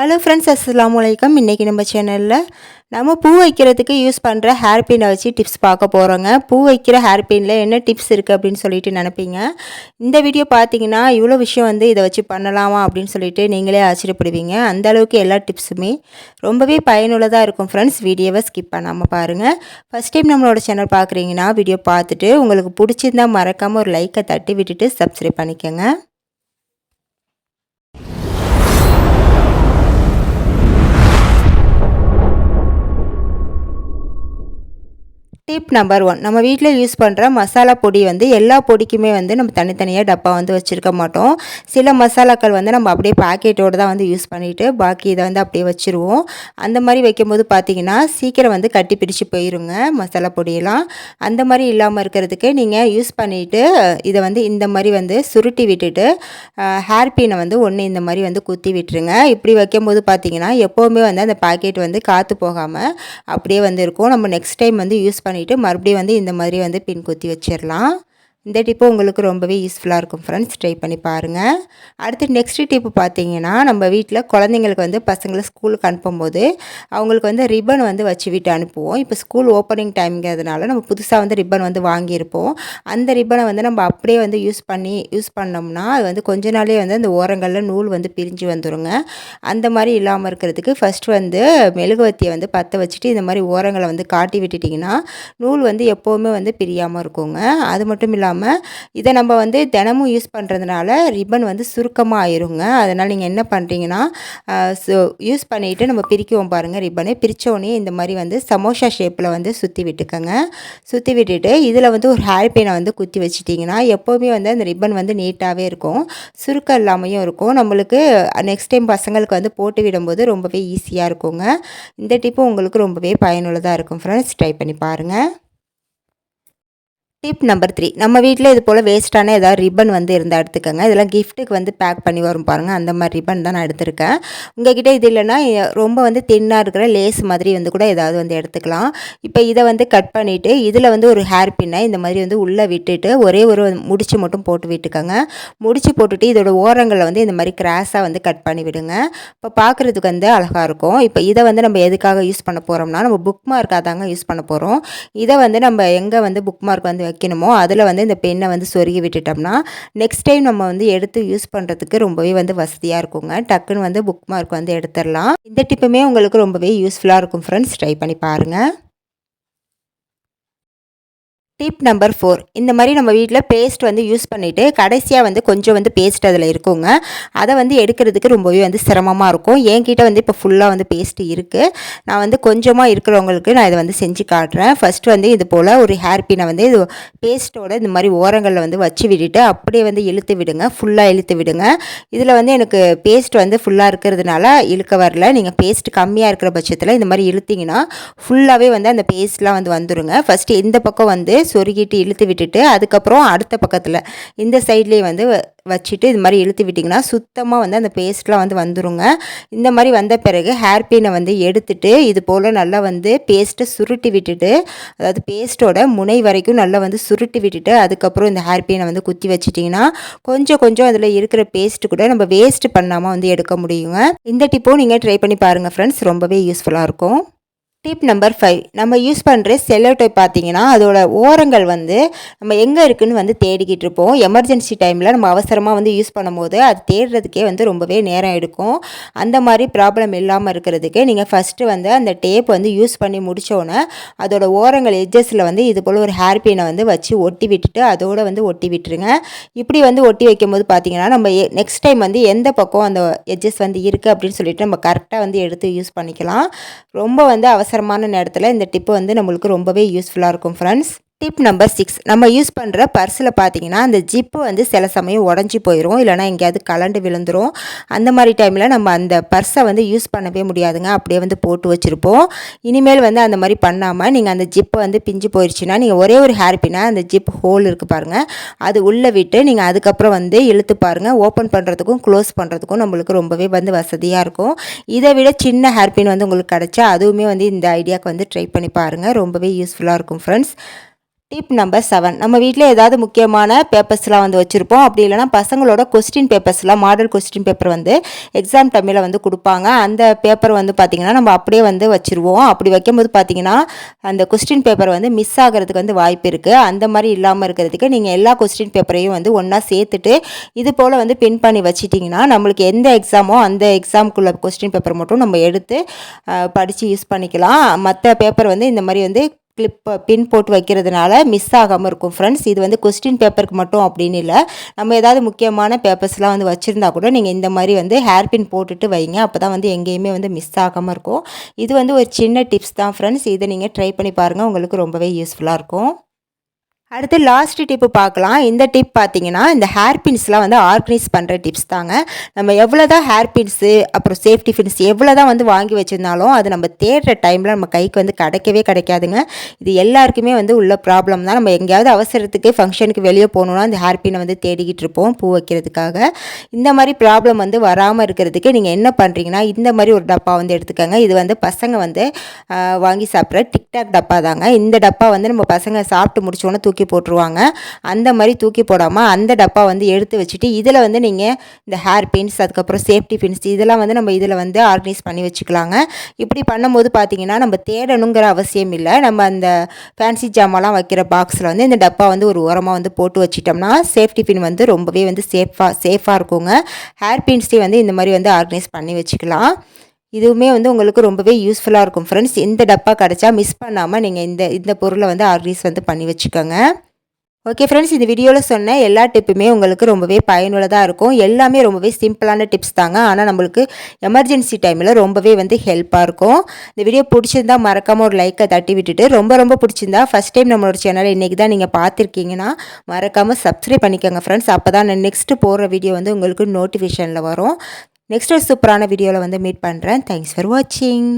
Hello friends அஸ்லாம் வலைக்கம் இன்றைக்கி நம்ம சேனலில் நம்ம பூ வைக்கிறதுக்கு யூஸ் பண்ணுற ஹேர் பின்னை வச்சு டிப்ஸ் பார்க்க போகிறோங்க பூ வைக்கிற ஹேர் பின்னில் என்ன டிப்ஸ் இருக்குது அப்படின்னு சொல்லிட்டு நினப்பீங்க. இந்த வீடியோ பார்த்தீங்கன்னா இவ்வளோ விஷயம் வந்து இதை வச்சு பண்ணலாமா அப்படின்னு சொல்லிட்டு நீங்களே ஆச்சரியப்படுவீங்க. அந்த அளவுக்கு எல்லா டிப்ஸுமே ரொம்பவே பயனுள்ளதாக இருக்கும் ஃப்ரெண்ட்ஸ் வீடியோவை ஸ்கிப் பண்ணாமல் பாருங்கள் ஃபஸ்ட் டைம் நம்மளோட சேனல் பார்க்குறீங்கன்னா வீடியோ பார்த்துட்டு உங்களுக்கு பிடிச்சிருந்தால் மறக்காமல் ஒரு லைக்கை தட்டி விட்டுட்டு சப்ஸ்கிரைப் பண்ணிக்கோங்க. டிப் நம்பர் ஒன் நம்ம வீட்டில் யூஸ் பண்ணுற மசாலா பொடி வந்து எல்லா பொடிக்குமே வந்து நம்ம தனித்தனியாக டப்பா வந்து வச்சுருக்க மாட்டோம். சில மசாலாக்கள் வந்து நம்ம அப்படியே பாக்கெட்டோடு தான் வந்து யூஸ் பண்ணிவிட்டு பாக்கி இதை வந்து அப்படியே வச்சுருவோம். அந்த மாதிரி வைக்கும்போது பார்த்திங்கன்னா சீக்கிரம் வந்து கட்டி பிடிச்சி போயிருங்க மசாலா பொடியெல்லாம். அந்த மாதிரி இல்லாமல் இருக்கிறதுக்கு நீங்கள் யூஸ் பண்ணிவிட்டு இதை வந்து இந்த மாதிரி வந்து சுருட்டி விட்டுட்டு ஹேர் பீனை வந்து ஒன்று இந்த மாதிரி வந்து குத்தி விட்டுருங்க. இப்படி வைக்கும்போது பார்த்திங்கன்னா எப்போவுமே வந்து அந்த பாக்கெட் வந்து காற்று போகாமல் அப்படியே வந்து இருக்கும். நம்ம நெக்ஸ்ட் டைம் வந்து யூஸ் பண்ணி பண்ணிவிட்டு மறுபடியும் வந்து இந்த மாதிரி வந்து பின் குத்தி வச்சிடலாம். இந்த டிப்பு உங்களுக்கு ரொம்பவே யூஸ்ஃபுல்லாக இருக்கும் ஃப்ரெண்ட்ஸ் ட்ரை பண்ணி பாருங்கள் அடுத்து நெக்ஸ்ட் டிப்பு பார்த்தீங்கன்னா நம்ம வீட்டில் குழந்தைங்களுக்கு வந்து பசங்களை ஸ்கூலுக்கு அனுப்பும்போது அவங்களுக்கு வந்து ரிப்பன் வந்து வச்சு விட்டு அனுப்புவோம். இப்போ ஸ்கூல் ஓப்பனிங் டைம்ங்கிறதுனால நம்ம புதுசாக வந்து ரிப்பன் வந்து வாங்கியிருப்போம். அந்த ரிப்பனை வந்து நம்ம அப்படியே வந்து யூஸ் பண்ணி யூஸ் பண்ணோம்னா அது வந்து கொஞ்ச நாளே வந்து அந்த ஓரங்களில் நூல் வந்து பிரிஞ்சு வந்துடுங்க அந்த மாதிரி இல்லாமல் இருக்கிறதுக்கு ஃபஸ்ட்டு வந்து மெழுகுவத்தியை வந்து பற்ற வச்சுட்டு இந்த மாதிரி ஓரங்களை வந்து காட்டி விட்டுட்டிங்கன்னா நூல் வந்து எப்போவுமே வந்து பிரியாமல் இருக்குங்க. அது மட்டும் இல்லாமல் இல்லாமல் இதை நம்ம வந்து தினமும் யூஸ் பண்ணுறதுனால ரிப்பன் வந்து சுருக்கமாக ஆயிருங்க. அதனால் நீங்கள் என்ன பண்ணுறீங்கன்னா யூஸ் பண்ணிவிட்டு நம்ம பிரிக்குவோம் பாருங்கள் ரிப்பனை பிரித்தோடனே இந்த மாதிரி வந்து சமோசா ஷேப்பில் வந்து சுற்றி விட்டுக்கோங்க. சுற்றி விட்டுட்டு இதில் வந்து ஒரு ஹேர் பெயினை வந்து குத்தி வச்சிட்டிங்கன்னா எப்போவுமே வந்து அந்த ரிப்பன் வந்து நீட்டாகவே இருக்கும். சுருக்கம் இல்லாமையும் இருக்கும். நம்மளுக்கு நெக்ஸ்ட் டைம் பசங்களுக்கு வந்து போட்டு விடும்போது ரொம்பவே ஈஸியாக இருக்குங்க. இந்த டிப்பு உங்களுக்கு ரொம்பவே பயனுள்ளதாக இருக்கும். ஃப்ரெண்ட்ஸ் ட்ரை பண்ணி பாருங்கள் டிப் நம்பர் த்ரீ நம்ம வீட்டில் இது போல் வேஸ்ட்டான ஏதாவது ரிப்பன் வந்து இருந்தால் எடுத்துக்கோங்க. இதெல்லாம் கிஃப்ட்டுக்கு வந்து பேக் பண்ணி வரும் பாருங்கள் அந்த மாதிரி ரிப்பன் தான் நான் எடுத்திருக்கேன். உங்ககிட்ட இது இல்லைன்னா ரொம்ப வந்து தின்னாக இருக்கிற லேஸ் மாதிரி வந்து கூட ஏதாவது வந்து எடுத்துக்கலாம். இப்போ இதை வந்து கட் பண்ணிவிட்டு இதில் வந்து ஒரு ஹேர் பின்னை இந்த மாதிரி வந்து உள்ளே விட்டுட்டு ஒரே ஒரு முடிச்சு மட்டும் போட்டு விட்டுக்கோங்க. முடிச்சு போட்டுட்டு இதோட ஓரங்களை வந்து இந்த மாதிரி கிராஸாக வந்து கட் பண்ணி விடுங்க. இப்போ பார்க்குறதுக்கு வந்து அழகாக இருக்கும். இப்போ இதை வந்து நம்ம எதுக்காக யூஸ் பண்ண போகிறோம்னா நம்ம புக் மார்க்காக தாங்க யூஸ் பண்ண போகிறோம் இதை வந்து நம்ம எங்கே வந்து புக் மார்க் வந்து வைக்கணுமோ அதில் வந்து இந்த பெண்ணை வந்து சொருகி விட்டுட்டோம்னா நெக்ஸ்ட் டைம் நம்ம வந்து எடுத்து யூஸ் பண்ணுறதுக்கு ரொம்பவே வந்து வசதியாக இருக்குங்க. டக்குன்னு வந்து புக் மார்க் வந்து எடுத்துடலாம். இந்த டிப்புமே உங்களுக்கு ரொம்பவே யூஸ்ஃபுல்லாக இருக்கும் ஃப்ரெண்ட்ஸ் ட்ரை பண்ணி பாருங்கள் டிப் நம்பர் ஃபோர் இந்த மாதிரி நம்ம வீட்டில் பேஸ்ட் வந்து யூஸ் பண்ணிவிட்டு கடைசியாக வந்து கொஞ்சம் வந்து பேஸ்ட் அதில் இருக்குங்க. அதை வந்து எடுக்கிறதுக்கு ரொம்பவே வந்து சிரமமாக இருக்கும். என்கிட்ட வந்து இப்போ ஃபுல்லாக வந்து பேஸ்ட் இருக்குது நான் வந்து கொஞ்சமாக இருக்கிறவங்களுக்கு நான் இதை வந்து செஞ்சு காட்டுறேன். ஃபஸ்ட்டு வந்து இது போல் ஒரு ஹேர் பினை வந்து இது பேஸ்ட்டோட இந்த மாதிரி ஓரங்களில் வந்து வச்சு விட்டுட்டு அப்படியே வந்து இழுத்து விடுங்க. ஃபுல்லாக இழுத்து விடுங்க. இதில் வந்து எனக்கு பேஸ்ட் வந்து ஃபுல்லாக இருக்கிறதுனால இழுக்க வரல. நீங்கள் பேஸ்ட் கம்மியாக இருக்கிற பட்சத்தில் இந்த மாதிரி இழுத்திங்கன்னா ஃபுல்லாகவே வந்து அந்த பேஸ்ட்லாம் வந்து வந்துடுங்க ஃபஸ்ட்டு இந்த பக்கம் வந்து சொருகிட்டு இழுத்து விட்டுட்டு அதுக்கப்புறம் அடுத்த பக்கத்தில் இந்த சைட்லேயே வந்து வச்சுட்டு இது மாதிரி இழுத்து விட்டிங்கன்னா சுத்தமாக வந்து அந்த பேஸ்ட்லாம் வந்து வந்துருங்க. இந்த மாதிரி வந்த பிறகு ஹேர் பின்னை வந்து எடுத்துட்டு இது போல் நல்லா வந்து பேஸ்ட்டை சுருட்டி விட்டுட்டு அதாவது பேஸ்ட்டோட முனை வரைக்கும் நல்லா வந்து சுருட்டி விட்டுட்டு அதுக்கப்புறம் இந்த ஹேர் பின்னை வந்து குத்தி வச்சிட்டிங்கன்னா கொஞ்சம் கொஞ்சம் அதில் இருக்கிற பேஸ்ட்டு கூட நம்ம வேஸ்ட் பண்ணாமல் வந்து எடுக்க முடியுங்க. இந்த டிப்பும் நீங்கள் ட்ரை பண்ணி பாருங்கள் ஃப்ரெண்ட்ஸ் ரொம்பவே யூஸ்ஃபுல்லாக இருக்கும். டிப் நம்பர் ஃபைவ் நம்ம யூஸ் பண்ணுற செல்லோ டைப் பார்த்தீங்கன்னா அதோட ஓரங்கள் வந்து நம்ம எங்கே இருக்குதுன்னு வந்து தேடிக்கிட்டு இருப்போம். எமர்ஜென்சி டைமில் நம்ம அவசரமாக வந்து யூஸ் பண்ணும்போது அது தேடுறதுக்கே வந்து ரொம்பவே நேரம் எடுக்கும். அந்த மாதிரி ப்ராப்ளம் இல்லாமல் இருக்கிறதுக்கு நீங்கள் ஃபஸ்ட்டு வந்து அந்த டேப் வந்து யூஸ் பண்ணி முடித்தோன்னே அதோட ஓரங்கள் எட்ஜஸில் வந்து இது போல் ஒரு ஹேர் பினை வந்து வச்சு ஒட்டி விட்டுட்டு அதோடு வந்து ஒட்டி விட்டுருங்க. இப்படி வந்து ஒட்டி வைக்கும்போது பார்த்தீங்கன்னா நம்ம நெக்ஸ்ட் டைம் வந்து எந்த பக்கம் அந்த எட்ஜஸ் வந்து இருக்குது அப்படின்னு சொல்லிட்டு நம்ம கரெக்டாக வந்து எடுத்து யூஸ் பண்ணிக்கலாம். ரொம்ப வந்து அவசரம் அவசரமான நேரத்தில் இந்த டிப்பு வந்து நம்மளுக்கு ரொம்பவே யூஸ்ஃபுல்லாக இருக்கும் ஃப்ரெண்ட்ஸ் டிப் நம்பர் சிக்ஸ் நம்ம யூஸ் பண்ணுற பர்ஸில் பார்த்தீங்கன்னா அந்த ஜிப்பு வந்து சில சமயம் உடஞ்சி போயிடும் இல்லைனா எங்கேயாவது கலண்டு விழுந்துரும். அந்த மாதிரி டைமில் நம்ம அந்த பர்ஸை வந்து யூஸ் பண்ணவே முடியாதுங்க. அப்படியே வந்து போட்டு வச்சுருப்போம். இனிமேல் வந்து அந்த மாதிரி பண்ணாமல் நீங்கள் அந்த ஜிப்பை வந்து பிஞ்சு போயிடுச்சுன்னா நீங்கள் ஒரே ஒரு ஹேர் பின்னா அந்த ஜிப் ஹோல் இருக்குது பாருங்கள் அது உள்ளே விட்டு நீங்கள் அதுக்கப்புறம் வந்து இழுத்து பாருங்கள் ஓப்பன் பண்ணுறதுக்கும் க்ளோஸ் பண்ணுறதுக்கும் நம்மளுக்கு ரொம்பவே வந்து வசதியாக இருக்கும். இதை விட சின்ன ஹேர் பின் வந்து உங்களுக்கு கிடச்சா அதுவுமே வந்து இந்த ஐடியாவுக்கு வந்து ட்ரை பண்ணி பாருங்கள் ரொம்பவே யூஸ்ஃபுல்லாக இருக்கும் ஃப்ரெண்ட்ஸ் டிப் நம்பர் செவன் நம்ம வீட்டில் ஏதாவது முக்கியமான பேப்பர்ஸ்லாம் வந்து வச்சுருப்போம். அப்படி இல்லைனா பசங்களோட கொஸ்டின் பேப்பர்ஸ்லாம் மாடல் கொஸ்டின் பேப்பர் வந்து எக்ஸாம் டைமில் வந்து கொடுப்பாங்க. அந்த பேப்பர் வந்து பார்த்திங்கன்னா நம்ம அப்படியே வந்து வச்சுருவோம். அப்படி வைக்கும்போது பார்த்திங்கன்னா அந்த கொஸ்டின் பேப்பர் வந்து மிஸ் ஆகிறதுக்கு வந்து வாய்ப்பு இருக்குது அந்த மாதிரி இல்லாமல் இருக்கிறதுக்கு நீங்கள் எல்லா கொஸ்டின் பேப்பரையும் வந்து ஒன்றா சேர்த்துட்டு இது போல் வந்து பின் பண்ணி வச்சிட்டிங்கன்னா நம்மளுக்கு எந்த எக்ஸாமோ அந்த எக்ஸாமுக்குள்ள கொஸ்டின் பேப்பர் மட்டும் நம்ம எடுத்து படித்து யூஸ் பண்ணிக்கலாம். மற்ற பேப்பர் வந்து இந்த மாதிரி வந்து கிளிப்பை பின் போட்டு வைக்கிறதுனால மிஸ் ஆகாமல் இருக்கும் ஃப்ரெண்ட்ஸ் இது வந்து கொஸ்டின் பேப்பருக்கு மட்டும் அப்படின்னு இல்லை. நம்ம ஏதாவது முக்கியமான பேப்பர்ஸ்லாம் வந்து வச்சுருந்தா கூட நீங்கள் இந்த மாதிரி வந்து ஹேர் பின் போட்டுட்டு வைங்க. அப்போ தான் வந்து எங்கேயுமே வந்து மிஸ் ஆகாமல் இருக்கும். இது வந்து ஒரு சின்ன டிப்ஸ் தான் ஃப்ரெண்ட்ஸ் இதை நீங்கள் ட்ரை பண்ணி பாருங்கள் உங்களுக்கு ரொம்பவே யூஸ்ஃபுல்லாக இருக்கும். அடுத்து லாஸ்ட் டிப்பு பார்க்கலாம். இந்த டிப் பார்த்தீங்கன்னா இந்த ஹேர் பின்ஸ்லாம் வந்து ஆர்கனைஸ் பண்ணுற டிப்ஸ் தாங்க. நம்ம எவ்வளோ தான் ஹேர் பின்ஸு அப்புறம் சேஃப்டி பின்ஸ் எவ்வளோ தான் வந்து வாங்கி வச்சுருந்தாலும் அது நம்ம தேடுற டைமில் நம்ம கைக்கு வந்து கிடைக்கவே கிடைக்காதுங்க. இது எல்லாருக்குமே வந்து உள்ள ப்ராப்ளம் தான். நம்ம எங்கேயாவது அவசரத்துக்கு ஃபங்க்ஷனுக்கு வெளியே போகணுன்னா அந்த ஹேர் பின்னை வந்து தேடிக்கிட்டு இருப்போம் பூ வைக்கிறதுக்காக. இந்த மாதிரி ப்ராப்ளம் வந்து வராமல் இருக்கிறதுக்கு நீங்கள் என்ன பண்ணுறீங்கன்னா இந்த மாதிரி ஒரு டப்பா வந்து எடுத்துக்கோங்க. இது வந்து பசங்க வந்து வாங்கி சாப்பிட்ற டிக்டாக் டப்பா தாங்க இந்த டப்பா வந்து நம்ம பசங்க சாப்பிட்டு முடிச்சோன்னே தூக்கி தூக்கி போட்டுருவாங்க. அந்த மாதிரி தூக்கி போடாமல் அந்த டப்பா வந்து எடுத்து வச்சுட்டு இதில் வந்து நீங்கள் இந்த ஹேர் பின்ஸ் அதுக்கப்புறம் சேஃப்டி பின்ஸ் இதெல்லாம் வந்து நம்ம இதில் வந்து ஆர்கனைஸ் பண்ணி வச்சுக்கலாங்க. இப்படி பண்ணும்போது பார்த்தீங்கன்னா நம்ம தேடணுங்கிற அவசியம் இல்லை. நம்ம அந்த ஃபேன்சி ஜாமான்லாம் வைக்கிற பாக்ஸில் வந்து இந்த டப்பா வந்து ஒரு உரமாக வந்து போட்டு வச்சிட்டோம்னா சேஃப்டி பின் வந்து ரொம்பவே வந்து சேஃபாக சேஃபாக இருக்குங்க. ஹேர் பின்ஸ்லேயும் வந்து இந்த மாதிரி வந்து ஆர்கனைஸ் பண்ணி வச்சுக்கலாம். இதுவுமே வந்து உங்களுக்கு ரொம்பவே யூஸ்ஃபுல்லாக இருக்கும். ஃப்ரெண்ட்ஸ் இந்த டப்பா கிடச்சா மிஸ் பண்ணாமல் நீங்கள் இந்த இந்த பொருளை வந்து ஆர்டர்ஸ் வந்து பண்ணி வச்சுக்கோங்க. ஓகே ஃப்ரெண்ட்ஸ் இந்த வீடியோவில் சொன்ன எல்லா டிப்புமே உங்களுக்கு ரொம்பவே பயனுள்ளதாக இருக்கும். எல்லாமே ரொம்பவே சிம்பிளான டிப்ஸ் தாங்க. ஆனால் நம்மளுக்கு எமர்ஜென்சி டைமில் ரொம்பவே வந்து ஹெல்ப்பாக இருக்கும். இந்த வீடியோ பிடிச்சிருந்தா மறக்காமல் ஒரு லைக்கை தட்டி விட்டுட்டு ரொம்ப ரொம்ப பிடிச்சிருந்தா ஃபஸ்ட் டைம் நம்மளோட சேனலை இன்றைக்கி தான் நீங்கள் பார்த்துருக்கீங்கன்னா மறக்காமல் சப்ஸ்கிரைப் பண்ணிக்கோங்க ஃப்ரெண்ட்ஸ் அப்போ தான் நான் நெக்ஸ்ட்டு போடுற வீடியோ வந்து உங்களுக்கு நோட்டிஃபிகேஷனில் வரும். நெக்ஸ்ட் ஒரு சூப்பரான வீடியோவில் வந்து மீட் பண்ணுறேன் தேங்க்ஸ் ஃபார் வாட்சிங்